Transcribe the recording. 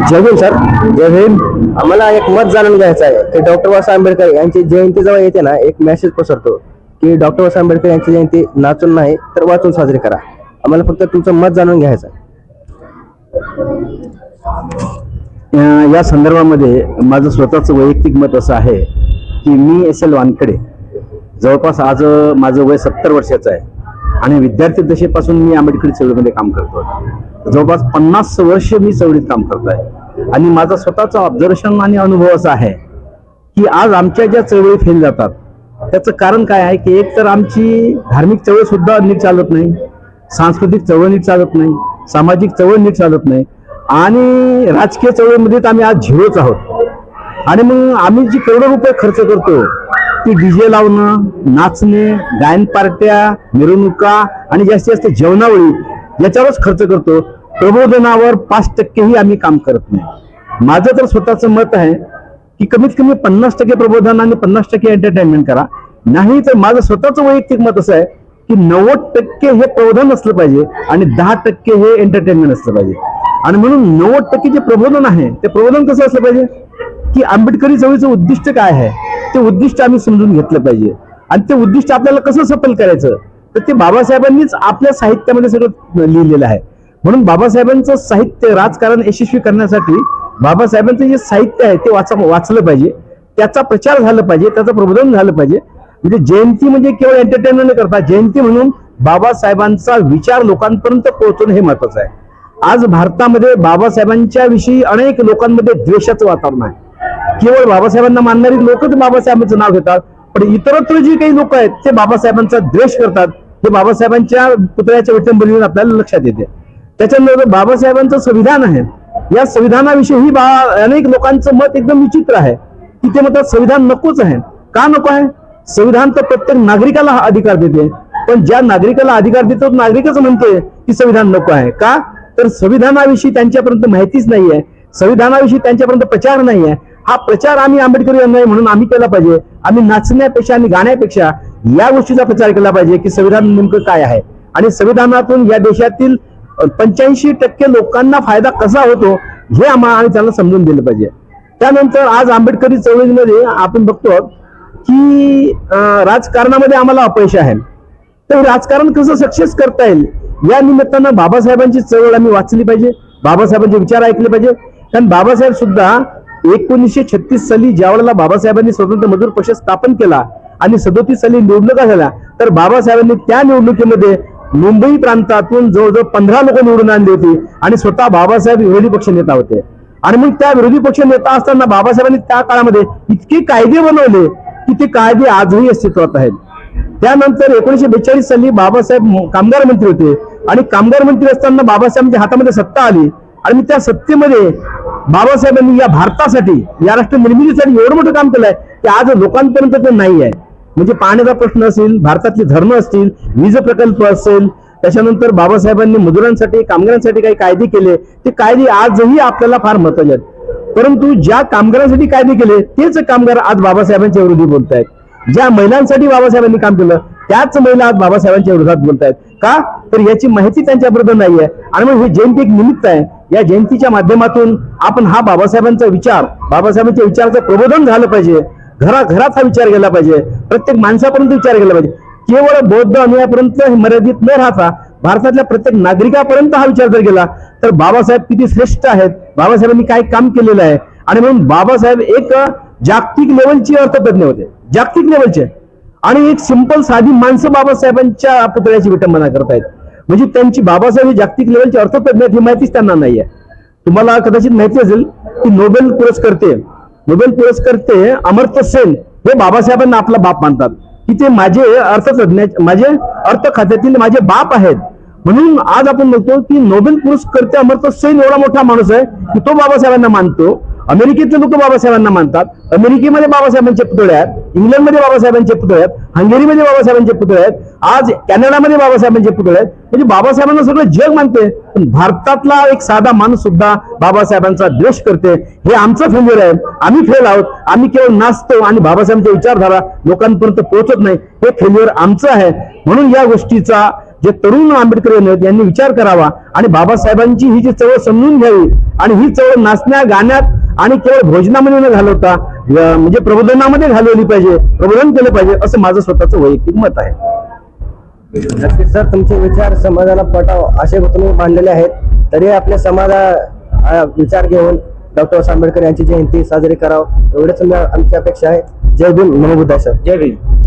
Bhim sir. जय भीम. आम्हाला एक मत जाणून घ्यायचं आहे की डॉक्टर बाबासाहेब आंबेडकर यांची जयंती जेव्हा येते ना एक मेसेज पसरतो की डॉक्टर बाबासाहेब आंबेडकर यांची जयंती नाचून नाही तर वाचून साजरी करा. आम्हाला फक्त तुमचं मत जाणून घ्यायचं आहे. या संदर्भामध्ये माझं स्वतःचं वैयक्तिक मत असं आहे की मी एस एल वानखेडे. जवळपास आज माझं वय सत्तर वर्षाचं आहे. आणि विद्यार्थी दशेपासून मी आंबेडकरी चळवळीमध्ये काम करतो जवळपास पन्नास वर्ष मी चवळीत काम करतो आहे आणि माझा स्वतःचा ऑब्झर्वेशन आणि अनुभव असा आहे की आज आमच्या ज्या चळवळी फेल जातात त्याचं कारण काय आहे की एक तर आमची धार्मिक चळवळ सुद्धा नीट चालत नाही सांस्कृतिक चळवळ नीट चालत नाही सामाजिक चळवळ नीट चालत नाही आणि राजकीय चळवळीमध्ये तर आम्ही आज झिरोच आहोत. आणि मग आम्ही जी करोडो रुपये खर्च करतो ती डीजे लावणं नाचणे गायन पार्ट्या मिरवणुका आणि जास्तीत जास्त जेवणावळी याच्यावरच खर्च करतो. प्रबोधनावर पाच टक्केही आम्ही काम करत नाही. माझं तर स्वतःचं मत आहे की कमीत कमी पन्नास टक्के प्रबोधन आणि पन्नास टक्के एंटरटेनमेंट करा. नाही तर माझं स्वतःचं वैयक्तिक मत असं आहे की नव्वद टक्के हे प्रबोधन असलं पाहिजे आणि दहा टक्के हे एंटरटेनमेंट असलं पाहिजे. आणि म्हणून नव्वद टक्के जे प्रबोधन आहे ते प्रबोधन कसं असलं पाहिजे? की आंबेडकरी चळवळीचं उद्दिष्ट काय आहे? ते उद्दिष्ट आम्ही समजून घेतलं पाहिजे. आणि ते उद्दिष्ट आपल्याला कसं सफल करायचं? तर ते बाबासाहेबांनीच आपल्या साहित्यामध्ये सगळं लिहिलेलं आहे. म्हणून बाबासाहेबांचं साहित्य राजकारण यशस्वी करण्यासाठी बाबासाहेबांचं जे साहित्य आहे ते वाचा वाचलं पाहिजे. त्याचा प्रचार झाला पाहिजे त्याचं प्रबोधन झालं पाहिजे. म्हणजे जयंती म्हणजे केवळ एंटरटेनमेंट करता जयंती म्हणून बाबासाहेबांचा विचार लोकांपर्यंत पोहोचवणं हे महत्वाचं आहे. आज भारतामध्ये बाबासाहेबांच्या विषयी अनेक लोकांमध्ये द्वेषाचं वातावरण आहे. केवळ बाबासाहेबांना मानणारी लोकच बाबासाहेबांचं नाव घेतात पण इतरत्र जी काही लोक आहेत ते बाबासाहेबांचा द्वेष करतात. हे बाबासाहेबांच्या पुतळ्याच्या विटंबनेतून आपल्याला लक्षात येते. त्याच्यानंतर बाबासाहेबांचं संविधान आहे या संविधानाविषयी बा अनेक लोकांचं मत एकदम विचित्र आहे. की ते म्हणतात संविधान नकोच आहे. का नको आहे? संविधान तर प्रत्येक नागरिकाला हा अधिकार देते. पण ज्या नागरिकाला अधिकार देतो नागरिकच म्हणते की संविधान नको आहे. का? तर संविधानाविषयी त्यांच्यापर्यंत माहितीच नाहीये. संविधानाविषयी त्यांच्यापर्यंत प्रचार नाहीये. हा प्रचार आम्ही आंबेडकर यांना म्हणून आम्ही केला पाहिजे. आम्ही नाचण्यापेक्षा आणि गाण्यापेक्षा या गोष्टीचा प्रचार केला पाहिजे की संविधान नेमकं काय आहे. आणि संविधानातून या देशातील पंच्याऐंशी टक्के लोकांना फायदा कसा होतो हे आम्हाला आम्ही त्यांना समजून दिलं पाहिजे. त्यानंतर आज आंबेडकरी चळवळीमध्ये आपण बघतो की राजकारणामध्ये आम्हाला अपयश आहे. तर राजकारण कसं सक्सेस करता येईल या निमित्तानं बाबासाहेबांची चळवळ आम्ही वाचली पाहिजे बाबासाहेबांचे विचार ऐकले पाहिजे. कारण बाबासाहेब सुद्धा एकोणीसशे छत्तीस साली ज्या वेळेला बाबासाहेबांनी स्वतंत्र मजूर पक्ष स्थापन केला आणि सदोतीस साली निवडणुका झाल्या तर बाबासाहेबांनी त्या निवडणुकीमध्ये मुंबई प्रांतातून जवळजवळ पंधरा लोक निवडून आणली होती आणि स्वतः बाबासाहेब विरोधी पक्ष नेता होते. आणि मग त्या विरोधी पक्ष नेता असताना बाबासाहेबांनी त्या काळामध्ये इतके कायदे बनवले की ते कायदे आजही अस्तित्वात आहेत. त्यानंतर एकोणीशे बेचाळीस साली बाबासाहेब कामगार मंत्री होते आणि कामगार मंत्री असताना बाबासाहेबांच्या म्हणजे हातामध्ये सत्ता आली आणि त्या सत्तेमध्ये बाबासाहेबांनी या भारतासाठी या राष्ट्र निर्मितीसाठी एवढं मोठं काम केलंय की आज लोकांपर्यंत ते नाही आहे. म्हणजे पाण्याचा प्रश्न असेल भारतातली धरणं असतील वीज प्रकल्प असेल त्याच्यानंतर बाबासाहेबांनी मजुरांसाठी कामगारांसाठी काही कायदे केले ते कायदे आजही आपल्याला फार महत्त्वाचे आहेत. परंतु ज्या कामगारांसाठी कायदे केले तेच कामगार आज बाबासाहेबांच्या विरोधी बोलत आहेत ज्या महिलांसाठी बाबासाहेबांनी काम केलं त्याच महिला आज बाबासाहेबांच्या विरोधात बोलत आहेत का? तर याची माहिती त्यांच्याबरोबर नाहीये. आणि मग हे जयंती एक निमित्त आहे. या जयंतीच्या माध्यमातून आपण हा बाबासाहेबांचा विचार बाबासाहेबांच्या विचाराचं प्रबोधन झालं पाहिजे. घराघरात हा विचार केला पाहिजे. प्रत्येक माणसापर्यंत विचार केला पाहिजे. केवळ बौद्ध अनुयापर्यंत हे मर्यादित न राहता भारतातल्या प्रत्येक नागरिकापर्यंत हा विचार जर गेला तर बाबासाहेब किती श्रेष्ठ आहेत. बाबासाहेबांनी काय काम केलेलं आहे? आणि म्हणून बाबासाहेब एक जागतिक लेवलची अर्थतज्ञ होते. जागतिक लेवलचे आणि एक सिंपल साधी माणसं बाबासाहेबांच्या पुतळ्याची विटंबना करतायत. म्हणजे त्यांची बाबासाहेब जागतिक लेवलचे अर्थतज्ञ आहेत ही माहितीच त्यांना नाहीये. तुम्हाला कदाचित माहिती असेल की नोबेल पुरस्कर्ते नोबेल पुरस्कर्ते अमर्त्य सेन हे बाबासाहेबांना आपला बाप मानतात. की ते माझे अर्थतज्ञ माझे अर्थ खात्यातील माझे बाप आहेत. म्हणून आज आपण बघतो की नोबेल पुरस्कर्ते अमर्त्य सेन एवढा मोठा माणूस आहे की तो बाबासाहेबांना मानतो. अमेरिकेतले लोक बाबासाहेबांना मानतात. अमेरिकेमध्ये बाबासाहेबांचे पुतळे आहेत. इंग्लंडमध्ये बाबासाहेबांचे पुतळे आहेत. हंगेरीमध्ये बाबासाहेबांचे पुतळे आहेत. आज कॅनडामध्ये बाबासाहेबांचे पुतळे आहेत. म्हणजे बाबासाहेबांना सगळं जग मानते. पण भारतातला एक साधा माणूस सुद्धा बाबासाहेबांचा द्वेष करते. हे आमचं फेल्युअर आहे. आम्ही फेल आहोत. आम्ही केवळ नाचतो आणि बाबासाहेबांच्या विचारधारा लोकांपर्यंत पोहोचत नाही. हे फेल्युअर आमचं आहे. म्हणून या गोष्टीचा जे तरुण आंबेडकरी यांनी विचार करावा. आणि बाबासाहेबांची ही जी चळवळ समजून घ्यावी आणि ही चळवळ नाचण्या गाण्यात आणि केवळ भोजनामध्ये न घालवता म्हणजे प्रबोधनामध्ये घालवली पाहिजे प्रबोधन केलं पाहिजे असं माझं स्वतःचं वैयक्तिक मत आहे. नक्कीच सर तुमचे विचार समाजाला पटाव असे तुम्ही मांडलेले आहेत. तरी आपल्या समाजा विचार घेऊन डॉक्टर बाबासाहेब आंबेडकर यांची जयंती साजरी करावं एवढंच आमची अपेक्षा आहे. जय भीम नमो बुद्धाय सर. जय भीम.